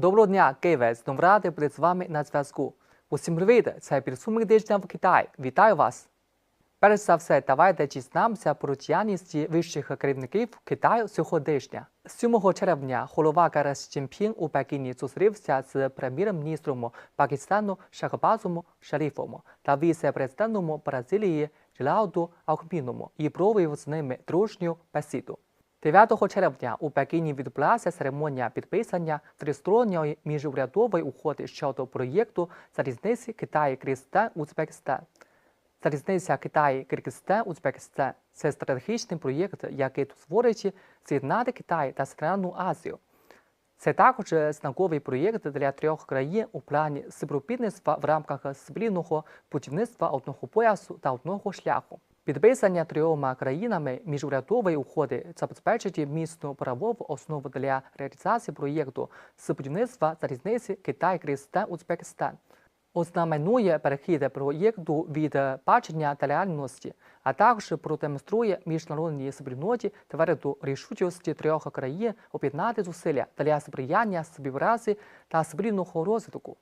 Доброго дня, Києве! Знову радий бути з вами на зв'язку. Усім привіт! Це підсумок тижня в Китаї. Вітаю вас! Перш за все, давайте дізнаємося про діяльність вищих керівників Китаю цього 7 червня голова КРС Чімпін у Пекіні зустрівся з прем'єр-міністром Пакистану Шахбазом Шаріфом та віце-президентом Бразилії Джелауду Алхміном і провів з ними дружню бесіду. 9 червня у Пекіні відбулася церемонія підписання тристоронньої міжурядової угоди щодо проєкту залізниці Китай Киргизстан Узбекистан. Залізниця Китай Киргизстан Узбекистан – це стратегічний проєкт, який дозволить з'єднати Китай та Центральну Азію. Це також знаковий проєкт для трьох країн у плані співробітництва в рамках спільного будівництва одного поясу та одного шляху. Підписання трьома країнами міжурядової угоди забезпечить міцну правову основу для реалізації проєкту з будівництва залізниці Китай Киргизстан Узбекистан. Ознаменує перехід проєкту від бачення та реальності, а також продемонструє міжнародній спільноті тверду рішучості трьох країн об'єднати зусилля для сприяння співпраці та спільного розвитку.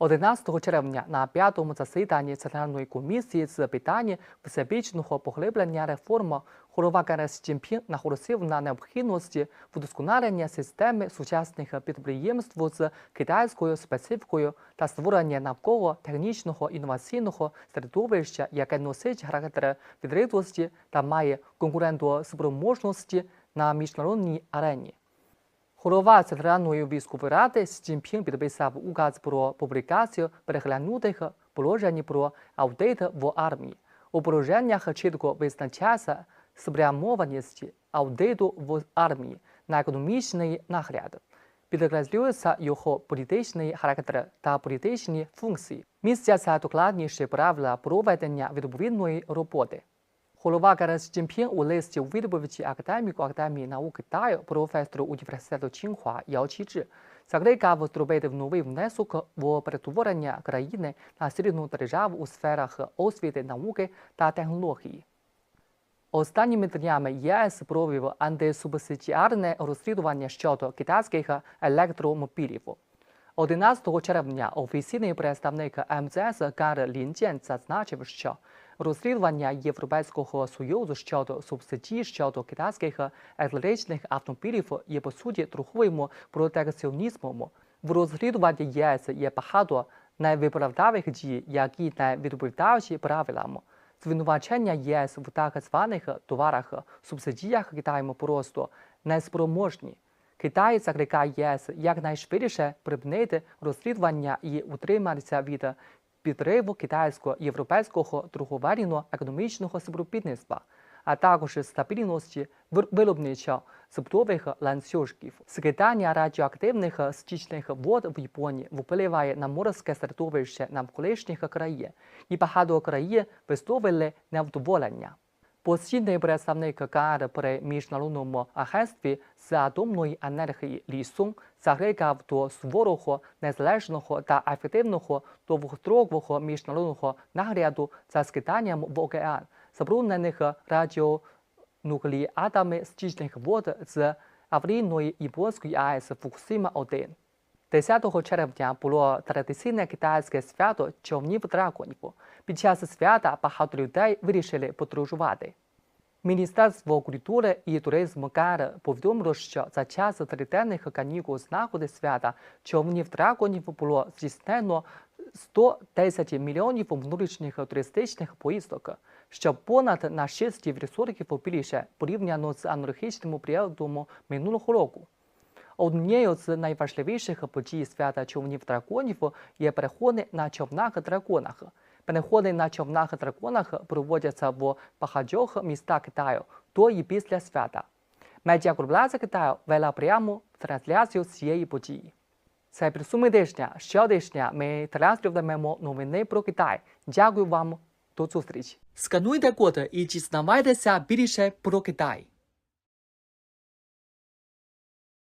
11 червня на п'ятому засіданні Центральної комісії з питань всебічного поглиблення реформ голова КРС Чімпін наголосив на необхідності вдосконалення системи сучасних підприємств з китайською специфікою та створення навколо технічного інноваційного середовища, яке носить характер відкритості та має конкурентоспроможності на міжнародній арені. Голова Центральної військової ради Сі Цзіньпін підписав указ про публікацію переглянутих положень про аудит в армії. У положеннях чітко визначається спрямованість аудиту в армії на економічний нагляд. Підкреслюється його політичний характер та політичні функції. Містяться докладніші правила проведення відповідної роботи. Голова КРС Чімпін у листі у відповіді академіку Академії наук Китаю, професору університету Чінхуа Яо Чічи, закликав зробити новий внесок в перетворення країни на сильну державу у сферах освіти, науки та технології. Останніми днями ЄС провів антисубсидіарне розслідування щодо китайських електромобілів. 11 червня офіційний представник МЗС Кар Лінджен зазначив, що розслідування Європейського союзу щодо субсидій щодо китайських електричних автомобілів є по суті труховим протекціонізмом. В розслідуванні ЄС є багато невиправдавих дій, які не правилам. Звинувачення ЄС в так званих товарах субсидіях Китаєм просто неспроможні. Китай закликає ЄС якнайшвидше припинити розслідування і утриматися від підриву китайського європейського торговельно-економічного співробітництва, а також стабільності виробничо септових ланцюжків. Скидання радіоактивних стічних вод в Японії впливає на морське середовище навколишніх країн, і багато країн висловили невдоволення. Постійний представник КАР при міжнародному агентстві з атомної енергії Лісун закликав до суворого, незалежного та ефективного довгострокового міжнародного нагляду за скиданням в океан забруднених радіонуклеатами стічних вод з аварійної японської АЕС Фукусіма-1. 10 червня було традиційне китайське свято човнів драконів. Під час свята багато людей вирішили подорожувати. Міністерство культури і туризму КАР повідомило, що за час триденних канікул з нагоди свята човнів драконів було здійснено 110 мільйонів внутрішніх туристичних поїздок, що понад на 6% більше порівняно з аналогічним періодом минулого року. Однією з найважливіших подій свята човнів драконів є переходи на човнах-драконах. Переходи на човнах-драконах проводяться в багатьох містах Китаю до і після свята. Медіакорпорація Китаю вела пряму трансляцію цієї події. Це підсуми тижня. Щотижня ми транслюємо новини про Китай. Дякую вам. До зустрічі. Скануйте код і дізнавайтеся більше про Китай.